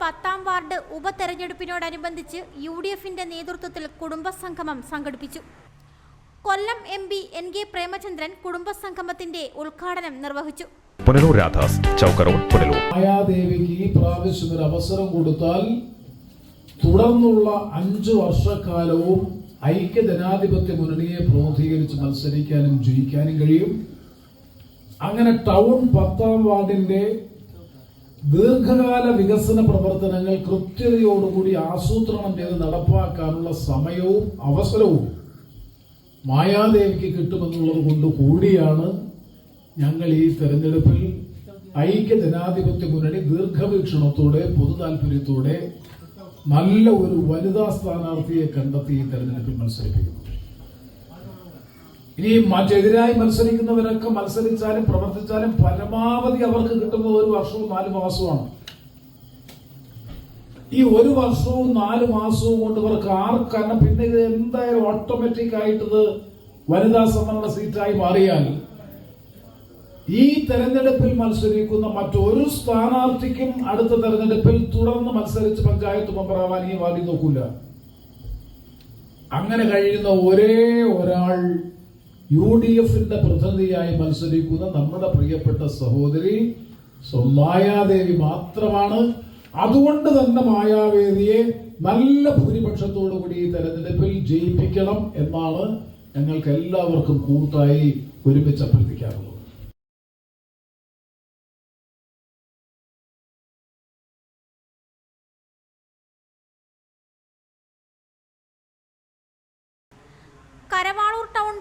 പത്താം ward ഉപതെരഞ്ഞെടുപ്പിനോടനുബന്ധിച്ച് U D എഫിന്റെ നേതൃത്വത്തിൽ കുടുംബസംഗമം സംഘടിപ്പിച്ചു. Kollam M P N K Premachandran കുടുംബസംഗമത്തിന്റെ ഉദ്ഘാടനം നിർവഹിച്ചു. പുനലൂർ രാധാസ് ചൗക്ക് പുനലൂർ. മായാദേവിക്ക് ഈ പ്രാവശ്യം ഒരു അവസരം കൊടുത്താൽ തുടർന്നുള്ള അഞ്ചു വർഷക്കാലവും ഐക്യ ജനാധിപത്യ മുന്നണിയെ പ്രതികരിച്ച് മത്സരിക്കാനും ജയിക്കാനും കഴിയും. അങ്ങനെ ടൗൺ പത്താം വാർഡിന്റെ ദീർഘകാല വികസന പ്രവർത്തനങ്ങൾ കൃത്യതയോടുകൂടി ആസൂത്രണം ചെയ്ത് നടപ്പാക്കാനുള്ള സമയവും അവസരവും മായാദേവിക്ക് കിട്ടുമെന്നുള്ളത് കൊണ്ട് കൂടിയാണ് ഞങ്ങൾ ഈ തെരഞ്ഞെടുപ്പിൽ ഐക്യ ജനാധിപത്യ മുന്നണി ദീർഘവീക്ഷണത്തോടെ പൊതു താല്പര്യത്തോടെ നല്ല ഒരു വനിതാ സ്ഥാനാർത്ഥിയെ കണ്ടെത്തി ഈ തെരഞ്ഞെടുപ്പിൽ മത്സരിപ്പിക്കുന്നത് ഇനി മറ്റെതിരായി മത്സരിക്കുന്നവരൊക്കെ മത്സരിച്ചാലും പ്രവർത്തിച്ചാലും പരമാവധി അവർക്ക് കിട്ടുന്നത് ഒരു വർഷവും നാല് മാസവുമാണ്. ഈ ഒരു വർഷവും നാല് മാസവും കൊണ്ട് ഇവർക്ക് ആർക്കാണ് പിന്നെ ഇത് എന്തായാലും ഓട്ടോമാറ്റിക് ആയിട്ടത് വനിതാ സംവരണ സീറ്റായി മാറിയാൽ ഈ തെരഞ്ഞെടുപ്പിൽ മത്സരിക്കുന്ന മറ്റൊരു സ്ഥാനാർത്ഥിക്കും അടുത്ത തെരഞ്ഞെടുപ്പിൽ തുടർന്ന് മത്സരിച്ച് പഞ്ചായത്ത് മെമ്പറാവാൻ ഈ വാദി നോക്കൂല അങ്ങനെ കഴിയുന്ന ഒരേ ഒരാൾ യു ഡി എഫിന്റെ പ്രതിനിധിയായി മത്സരിക്കുന്ന നമ്മുടെ പ്രിയപ്പെട്ട സഹോദരി സ്വമായാദേവി മാത്രമാണ്. അതുകൊണ്ട് തന്നെ മായാവേദിയെ നല്ല ഭൂരിപക്ഷത്തോടു കൂടി ഈ തെരഞ്ഞെടുപ്പിൽ ജയിപ്പിക്കണം എന്നാണ് ഞങ്ങൾക്ക് എല്ലാവർക്കും കൂട്ടായി ഒരുമിച്ച് അഭ്യർത്ഥിക്കാറുള്ളത്.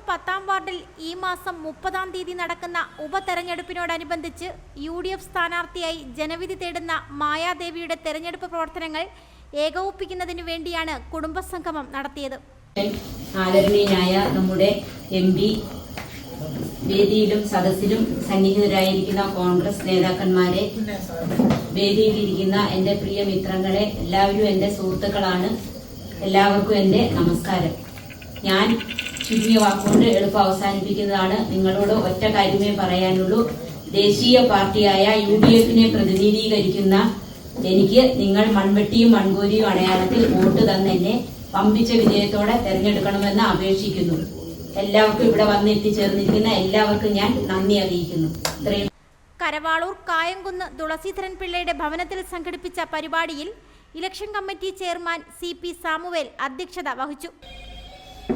പത്താം വാർഡിൽ ഈ മാസം മുപ്പതാം തീയതി നടക്കുന്ന ഉപതെരഞ്ഞെടുപ്പിനോടനുബന്ധിച്ച് യു ഡി എഫ് സ്ഥാനാർത്ഥിയായി ജനവിധി തേടുന്ന മായാദേവിയുടെ തെരഞ്ഞെടുപ്പ് പ്രവർത്തനങ്ങൾ ഏകോപിപ്പിക്കുന്നതിനു വേണ്ടിയാണ് കുടുംബസംഗമം നടത്തിയത്. ആദരണീയനായ നമ്മുടെ എം പി വേദിയിലും സദസ്സിലും സന്നിഹിതരായിരിക്കുന്ന കോൺഗ്രസ് നേതാക്കന്മാരെ വേദിയിലിരിക്കുന്ന എന്റെ പ്രിയ മിത്രങ്ങളെ എല്ലാവരും എന്റെ സുഹൃത്തുക്കളാണ്. എല്ലാവർക്കും എന്റെ നമസ്കാരം. ഞാൻ ചുരുങ്ങിയ വാക്കുകൊണ്ട് എളുപ്പം അവസാനിപ്പിക്കുന്നതാണ്. നിങ്ങളോട് ഒറ്റ കാര്യമേ പറയാനുള്ളൂ. ദേശീയ പാർട്ടിയായ യു ഡി എഫിനെ പ്രതിനിധീകരിക്കുന്ന എനിക്ക് നിങ്ങൾ മൺവെട്ടിയും മൺകൂരിയും അടയാളത്തിൽ വോട്ട് തന്നെന്നെ പമ്പിച്ച വിജയത്തോടെ തെരഞ്ഞെടുക്കണമെന്ന് അപേക്ഷിക്കുന്നു. എല്ലാവർക്കും ഇവിടെ വന്ന് എത്തിച്ചേർന്നിരിക്കുന്ന എല്ലാവർക്കും ഞാൻ നന്ദി അറിയിക്കുന്നു. ഇത്രയും കരവാളൂർ കായംകുന്ന് തുളസീധരൻ പിള്ളയുടെ ഭവനത്തിൽ സംഘടിപ്പിച്ച പരിപാടിയിൽ election committee chairman C P Samuel അധ്യക്ഷത വഹിച്ചു.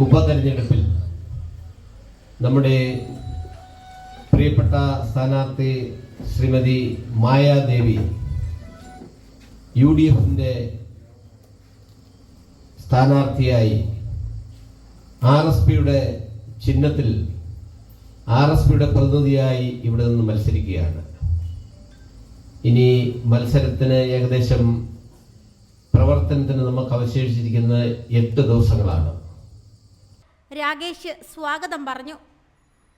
ഉപതെരഞ്ഞെടുപ്പിൽ നമ്മുടെ പ്രിയപ്പെട്ട സ്ഥാനാർത്ഥി ശ്രീമതി മായാദേവി യു ഡി എഫിന്റെ സ്ഥാനാർത്ഥിയായി ആർ എസ് പിയുടെ ചിഹ്നത്തിൽ ആർ എസ് പിയുടെ പ്രതിനിധിയായി ഇവിടെ നിന്ന് മത്സരിക്കുകയാണ്. ഇനി മത്സരത്തിന് ഏകദേശം പ്രവർത്തനത്തിന് നമുക്ക് അവശേഷിച്ചിരിക്കുന്ന എട്ട് ദിവസങ്ങളാണ്. രാകേഷ് സ്വാഗതം പറഞ്ഞു.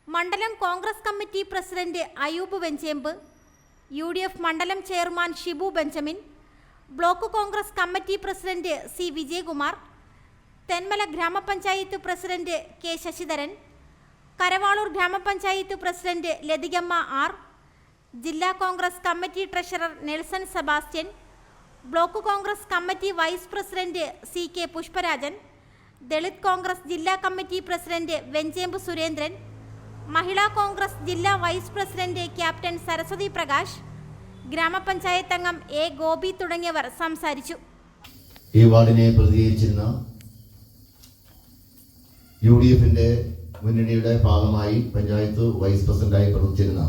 മണ്ഡലം Congress committee president Ayoob Venchemb U D F മണ്ഡലം chairman Shibu Benjamin block Congress committee president C Vijayakumar Thenmala ഗ്രാമപഞ്ചായത്ത് പ്രസിഡന്റ് കെ ശശിധരൻ കരവാളൂർ ഗ്രാമപഞ്ചായത്ത് പ്രസിഡന്റ് ലതികമ്മ ആർ ജില്ലാ Congress committee treasurer Nelson Sebastian block Congress committee vice president C K Pushparajan Dalit Congress ജില്ലാ committee president Venchemb Surendran Mahila Congress ജില്ലാ vice president captain Saraswathi Prakash ഗ്രാമപഞ്ചായത്ത് അംഗം A Gopi തുടങ്ങിയവർ സംസാരിച്ചു. ഈ വാർഡിനെ പ്രതികരിച്ചിരുന്ന യു ഡി എഫിന്റെ മുന്നണിയുടെ ഭാഗമായി പഞ്ചായത്ത് വൈസ് പ്രസിഡന്റായി പ്രവർത്തിച്ചിരുന്ന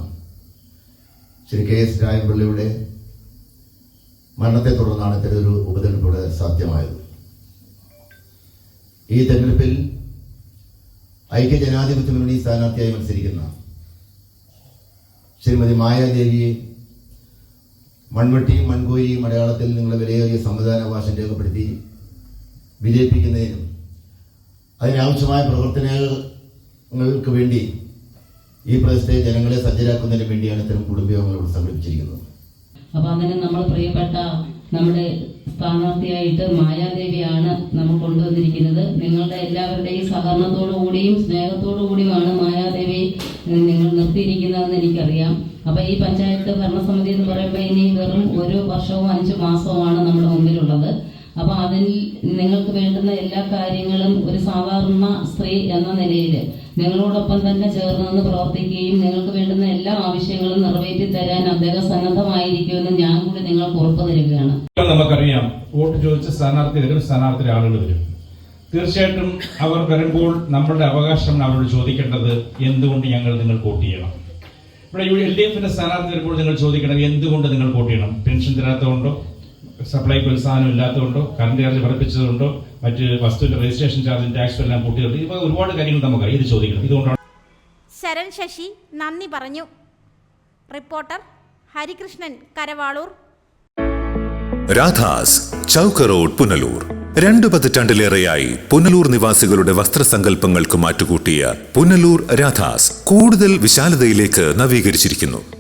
ശ്രീ കെ എസ് രായൻപിള്ളയുടെ മരണത്തെ തുടർന്നാണ് ഇത്തരമൊരു ഉപതെരഞ്ഞെടുപ്പ് സാധ്യമായത്. ഈ തെരഞ്ഞെടുപ്പിൽ ഐക്യ ജനാധിപത്യ മുന്നണി സ്ഥാനാർത്ഥിയായി മത്സരിക്കുന്ന ശ്രീമതി മായാദേവിയെ മൺവെട്ടിയും മൺകോരിയും മലയാളത്തിൽ നിങ്ങളുടെ വിലയേറിയ സംവിധാനാവകാശം രേഖപ്പെടുത്തി വിജയിപ്പിക്കുന്നതിനും അതിനാവശ്യമായ പ്രവർത്തനങ്ങൾക്ക് വേണ്ടി ഈ പ്രദേശത്തെ ജനങ്ങളെ സജ്ജരാക്കുന്നതിന് വേണ്ടിയാണ് ഇത്തരം കുടുംബയോഗങ്ങൾ സംഘടിപ്പിച്ചിരിക്കുന്നത്. അപ്പൊ അങ്ങനെ നമ്മൾ പ്രിയപ്പെട്ട നമ്മുടെ സ്ഥാനാർത്ഥിയായിട്ട് മായാദേവിയാണ് നമ്മൾ കൊണ്ടുവന്നിരിക്കുന്നത്. നിങ്ങളുടെ എല്ലാവരുടെയും സഹകരണത്തോടു കൂടിയും സ്നേഹത്തോടു കൂടിയുമാണ് മായാദേവി നിങ്ങൾ നിർത്തിയിരിക്കുന്നതെന്ന് എനിക്കറിയാം. അപ്പൊ ഈ പഞ്ചായത്ത് ഭരണസമിതി എന്ന് പറയുമ്പോൾ ഇനി വെറും ഒരു വർഷവും അഞ്ച് മാസവുമാണ് നമ്മുടെ മുമ്പിലുള്ളത്. അപ്പൊ അതിൽ നിങ്ങൾക്ക് വേണ്ടുന്ന എല്ലാ കാര്യങ്ങളും ഒരു സാധാരണ സ്ത്രീ എന്ന നിലയിൽ നിങ്ങളോടൊപ്പം തന്നെ ചേർന്ന് നിന്ന് പ്രവർത്തിക്കുകയും നിങ്ങൾക്ക് വേണ്ടുന്ന എല്ലാ ആവശ്യങ്ങളും നിറവേറ്റി തരാൻ അദ്ദേഹം സന്നദ്ധമായിരിക്കുമെന്ന് ഞാൻ കൂടി നിങ്ങൾക്ക് ഉറപ്പ് തരികയാണ്. നമുക്കറിയാം വോട്ട് ചോദിച്ച സ്ഥാനാർത്ഥി വരും സ്ഥാനാർത്ഥി ആളുകൾ വരും. തീർച്ചയായിട്ടും അവർ വരുമ്പോൾ നമ്മളുടെ അവകാശം അവരോട് ചോദിക്കേണ്ടത് എന്തുകൊണ്ട് ഞങ്ങൾ നിങ്ങൾ വോട്ട് ചെയ്യണം? ഇവിടെ എൽ ഡി എഫിന്റെ സ്ഥാനാർത്ഥി വരുമ്പോൾ നിങ്ങൾ ചോദിക്കണം എന്തുകൊണ്ട് നിങ്ങൾ വോട്ട് ചെയ്യണം? പെൻഷൻ തരാത്തതുകൊണ്ടോ? സപ്ലൈക്ക് ഒരു സാധനം ഇല്ലാത്തതുകൊണ്ടോ കറണ്ട് ചാർജ് വർദ്ധിപ്പിച്ചതുകൊണ്ടോ മറ്റ് വസ്തുവിന്റെ രജിസ്ട്രേഷൻ ചാർജും ടാക്സും എല്ലാം കൂട്ടിയതുകൊണ്ട് ഇപ്പൊ ഒരുപാട് കാര്യങ്ങൾ നമുക്ക് ഇത് ചോദിക്കണം. ഇതുകൊണ്ടാണ് ശരൺ ശശി നന്ദി പറഞ്ഞു. റിപ്പോർട്ടർ ഹരികൃഷ്ണൻ കരവാളൂർ. രാധാസ് ചൗക്ക റോഡ് പുനലൂർ. രണ്ടു പതിറ്റാണ്ടിലേറെയായി പുനലൂർ നിവാസികളുടെ വസ്ത്രസങ്കല്പങ്ങൾക്ക് മാറ്റുകൂട്ടിയ പുനലൂർ രാധാസ് കൂടുതൽ വിശാലതയിലേക്ക് നവീകരിച്ചിരിക്കുന്നു.